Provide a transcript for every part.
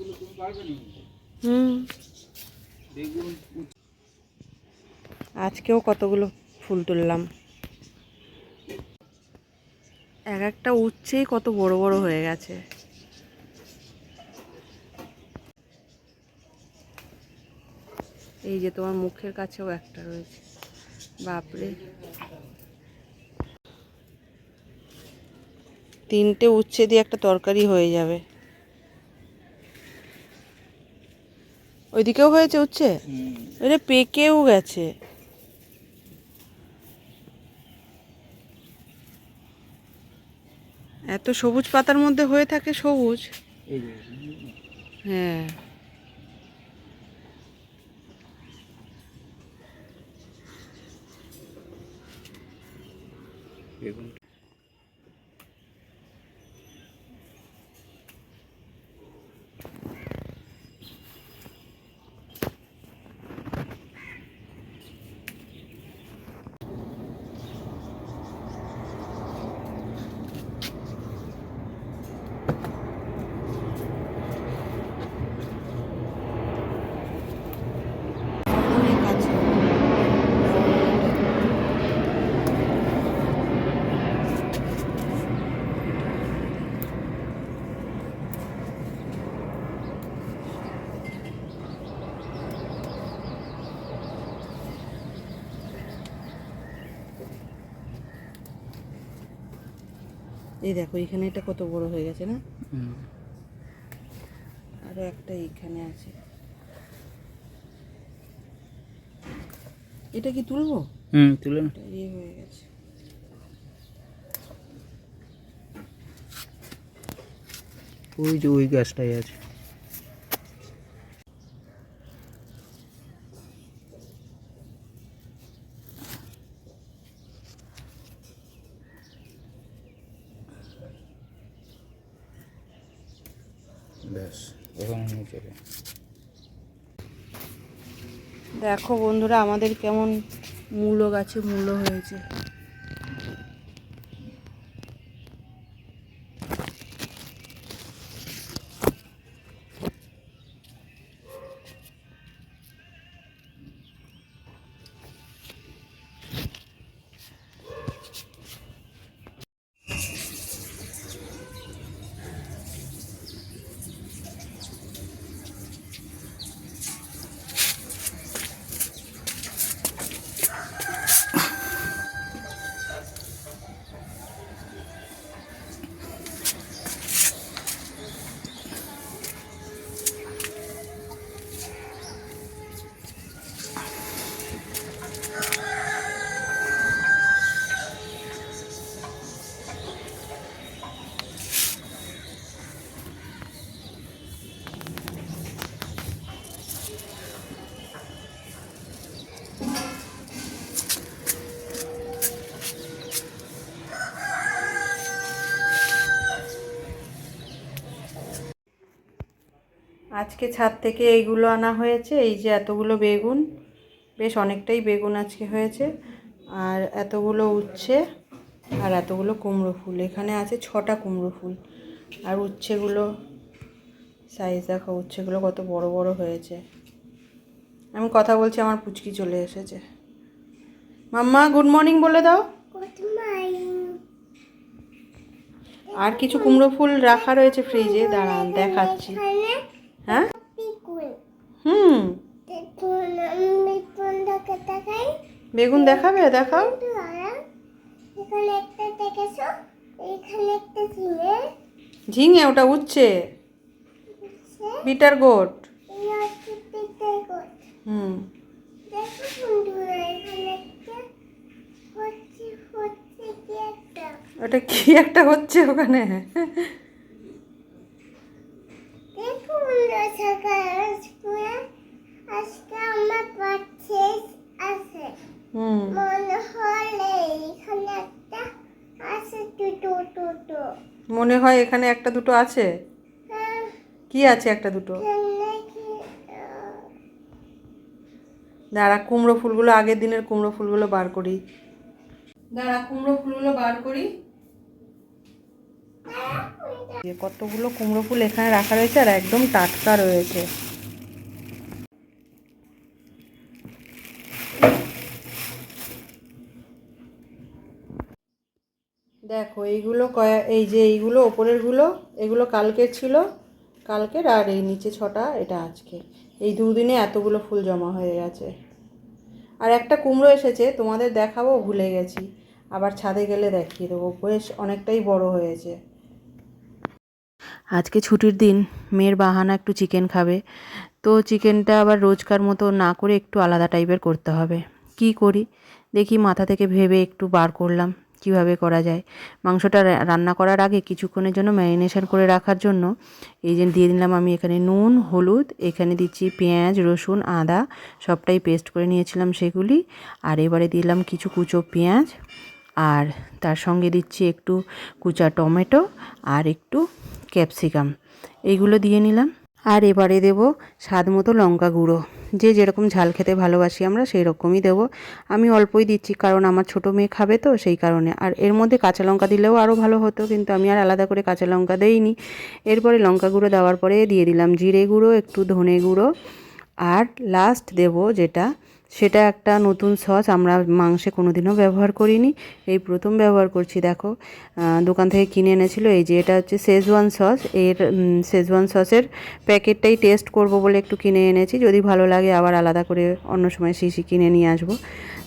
বেগুনগুলো তুমি পারবে নি। হুম। বেগুন আজকেও কতগুলো ফুল তুললাম। এক একটা উচ্ছেই কত বড় বড় হয়ে গেছে। এই যে তোমার মুখের কাছেও একটা রয়েছে। বাপরে। তিনটে উচ্ছে দিয়ে একটা তরকারি হয়ে যাবে। ওইদিকেও হয়েছে উচ্ছে? হুম। এটা পেকেও গেছে। এত সবুজ পাতার মধ্যে হয়ে থাকে সবুজ। হ্যাঁ বেগুন অনেক আছে এই দেখো এখানে এটা কত বড় হয়ে গেছে না? হুম। আরও একটা এখানে আছে। এটা কি তুলবো? হুম তুলে না এই ইয়ে হয়ে গেছে। ওই যে ওই গাছটাই আছে। দেখো বন্ধুরা আমাদের কেমন মূলো গাছে মূলো হয়েছে। আজকে ছাদ থেকে এইগুলো আনা হয়েছে এই যে এতগুলো বেগুন বেশ অনেকটাই বেগুন আজকে হয়েছে আর এতগুলো উচ্ছে আর এতগুলো কুমড়ো ফুল এখানে আছে ছটা কুমড়ো ফুল আর উচ্ছেগুলো সাইজ দেখো উচ্ছেগুলো কত বড় বড় হয়েছে। আমি কথা বলছি আমার পুচকি চলে এসেছে। মাম্মা গুড মর্নিং বলে দাও। আর কিছু কুমড়ো ফুল রাখা রয়েছে ফ্রিজে দাঁড়ান দেখাচ্ছি। হ্যাঁ? হুম। বেগুন দেখাবে? দেখাও। এখানে একটা দেখেছ? এখানে একটা ঝিঙে। ঝিঙে ওটা উচ্ছে। Bitter gourd. হুম। দেখো বন্ধুরা হচ্ছে হচ্ছে একটা? ওটা কি একটা হচ্ছে ওখানে দেখো বন্ধুরা সকাল আজকে আজকে আমার পার্চেস আছে হুম মনে হলে এখানে একটা আছে দুটো দুটো মনে হয় এখানে একটা দুটো আছে। হ্যাঁ কি আছে একটা দুটো? দাঁড়া কুমড়ো ফুলগুলো আগের দিনের কুমড়ো ফুলগুলো বার করি। দাঁড়া কুমড়ো ফুলগুলো বার করি। যে কতগুলো কুমড়ো ফুল এখানে রাখা রয়েছে আর একদম টাটকা রয়েছে। দেখো, এইগুলো কয়া, এই যে এইগুলো ওপরেরগুলো এগুলো কালকের ছিল, কালকের আর এই নিচে ছটা, এটা আজকে। এই দুদিনে এতগুলো ফুল জমা হয়ে গেছে। আর একটা কুমড়ো এসেছে, তোমাদের দেখাবো, ভুলে গেছি। আবার ছাদে গেলে দেখিয়ে দেবো বেশ অনেকটাই বড় হয়েছে। আজকে ছুটির দিন, মেয়ের বাহানা একটু চিকেন খাবে। তো চিকেনটা আবার রোজকার মতো না করে একটু আলাদা টাইপের করতে হবে। কি করি? দেখি মাথা থেকে ভেবে একটু বার করলাম। কীভাবে করা যায়? মাংসটা রান্না করার আগে কিছুক্ষণের জন্য ম্যারিনেশন করে রাখার জন্য এই যে দিয়ে দিলাম আমি এখানে নুন, হলুদ, এখানে দিচ্ছি পেঁয়াজ, রসুন, আদা, সবটাই পেস্ট করে নিয়েছিলাম সেগুলি। আর এবারে দিলাম কিছু কুচো পেঁয়াজ। আর তার সঙ্গে দিচ্ছি একটু কুচা টমেটো আর একটু ক্যাপসিকাম। এইগুলো দিয়ে নিলাম। আর এবারে দেব স্বাদ মতো লঙ্কা গুঁড়ো। যে যেরকম ঝাল খেতে ভালোবাসি আমরা সেই রকমই দেবো। আমি অল্পই দিচ্ছি কারণ আমার ছোটো মেয়ে খাবে তো, সেই কারণে। আর এর মধ্যে কাঁচা লঙ্কা দিলেও আরও ভালো হতো, কিন্তু আমি আর আলাদা করে কাঁচা লঙ্কা দেইনি। এরপরে লঙ্কা গুঁড়ো দেওয়ার পরে দিয়ে দিলাম জিরে গুঁড়ো, একটু ধনে গুঁড়ো। আর লাস্ট দেব যেটা সেটা একটা নতুন সস, আমরা মাংসে কোনো দিনও ব্যবহার করিনি। এই প্রথম ব্যবহার করছি, দেখো। দোকান থেকে কিনে এনেছিল, এই যে এটা হচ্ছে শেজওয়ান সস এর শেজওয়ান সসের প্যাকেটটাই টেস্ট করব বলে একটু কিনে এনেছি। যদি ভালো লাগে, আবার আলাদা করে অন্য সময় শিশি কিনে নিয়ে আসব।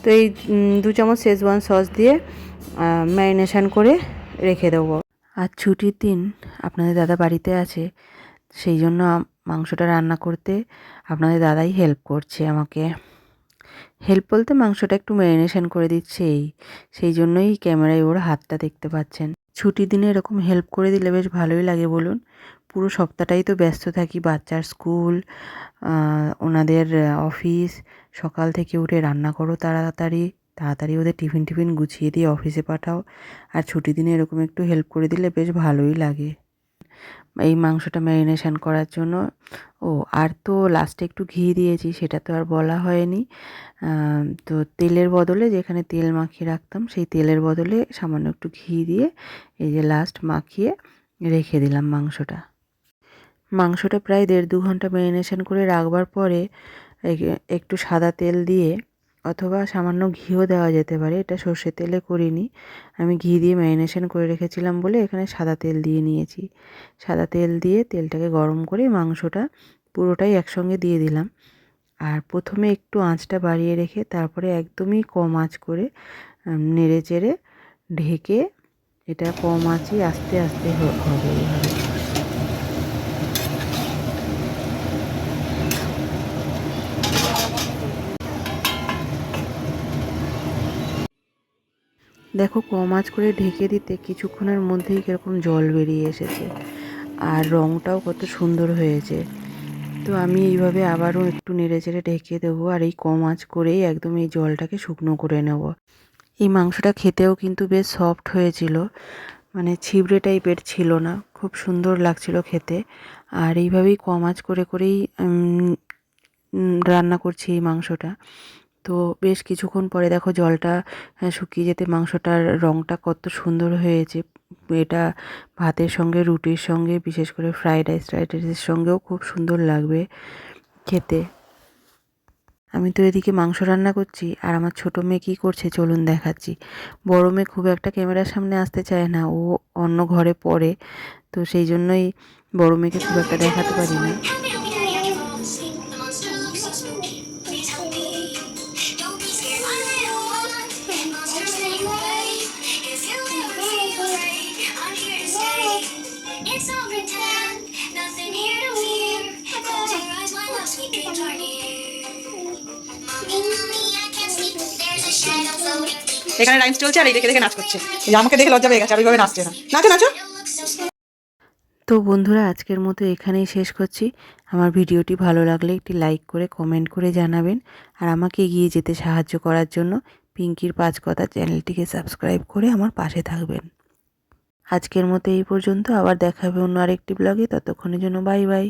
তো এই দু চামচ শেজওয়ান সস দিয়ে ম্যারিনেশান করে রেখে দেবো। আর ছুটির দিন, আপনাদের দাদা বাড়িতে আছে। সেই জন্য মাংসটা রান্না করতে আপনাদের দাদাই হেল্প করছে আমাকে। হেল্প বলতে মাংসটা একটু ম্যারিনেশন করে দিচ্ছে এই। সেই জন্যই ক্যামেরায় ওর হাতটা দেখতে পাচ্ছেন। ছুটির দিনে এরকম হেল্প করে দিলে বেশ ভালোই লাগে বলুন। পুরো সপ্তাহটাই তো ব্যস্ত থাকি, বাচ্চার স্কুল ওনাদের অফিস সকাল থেকে উঠে রান্না করো তাড়াতাড়ি তাড়াতাড়ি ওদের টিফিন টিফিন গুছিয়ে দিয়ে অফিসে পাঠাও। আর ছুটির দিনে এরকম একটু হেল্প করে দিলে বেশ ভালোই লাগে। এই মাংসটা ম্যারিনেশন করার জন্য। ও, আর তো লাস্টে একটু ঘি দিয়েছি, সেটা তো আর বলা হয়নি। তো তেলের বদলে যেখানে তেল মাখিয়ে রাখতাম, সেই তেলের বদলে সামান্য একটু ঘি দিয়ে এই যে লাস্ট মাখিয়ে রেখে দিলাম মাংসটা। মাংসটা প্রায় দেড় দু ঘণ্টা ম্যারিনেশন করে রাখবার পরে একটু সাদা তেল দিয়ে অথবা সামান্য ঘিও দেওয়া যেতে পারে, এটা সর্ষে তেলে করিনি। আমি ঘি দিয়ে ম্যারিনেশন করে রেখেছিলাম বলে এখানে সাদা তেল দিয়ে নিয়েছি। সাদা তেল দিয়ে তেলটাকে গরম করে মাংসটা পুরোটাই একসঙ্গে দিয়ে দিলাম। আর প্রথমে একটু আঁচটা বাড়িয়ে রেখে তারপরে একদমই কম আঁচ করে নেড়ে চেড়ে ঢেকে এটা কম আঁচই আস্তে আস্তে হবে এইভাবে। দেখো কম আঁচ করে ঢেকে দিতে কিছুক্ষণের মধ্যেই কীরকম জল বেরিয়ে এসেছে। আর রঙটাও কত সুন্দর হয়েছে। তো আমি এইভাবে আবারও একটু নেড়ে চেড়ে ঢেকে দেবো আর এই কম আঁচ করেই একদম এই জলটাকে শুকনো করে নেব। এই মাংসটা খেতেও কিন্তু বেশ সফট হয়েছিল। মানে ছিবড়ে টাইপের ছিল না, খুব সুন্দর লাগছিল খেতে। আর এইভাবেই কম আঁচ করে করেই রান্না করছি এই মাংসটা। তো বেশ কিছুক্ষণ পরে দেখো জলটা আহ, শুকিয়ে যেতে মাংসটার রঙটা কত সুন্দর হয়েছে। এটা ভাতের সঙ্গে রুটির সঙ্গে বিশেষ করে ফ্রাইড রাইস ফ্রাইড রাইসের সঙ্গেও খুব সুন্দর লাগবে খেতে। আমি তো এদিকে মাংস রান্না করছি আর আমার ছোটো মেয়ে কী করছে চলুন দেখাচ্ছি। বড় মেয়ে খুব একটা ক্যামেরার সামনে আসতে চায় না ও অন্য ঘরে পড়ে তো সেই জন্যই বড় মেয়েকে খুব একটা দেখাতে পারি না। এখানে রাইমস চলছে আর এই দেখে দেখে নাচ করছে। আমাকে দেখে লজ্জা পেয়ে গেছে আর ওইভাবে নাচছে না। নাচো নাচো. তো বন্ধুরা, আজকের মতো এখানেই শেষ করছি। আমার ভিডিওটি ভালো লাগলে একটি লাইক করে কমেন্ট করে জানাবেন। আর আমাকে এগিয়ে যেতে সাহায্য করার জন্য পিঙ্কির পাঁচ কথা চ্যানেলটিকে সাবস্ক্রাইব করে আমার পাশে থাকবেন। আজকের মতো এই পর্যন্ত। আবার দেখা হবে অন্য আরেকটি ব্লগে ততক্ষণের জন্য বাই বাই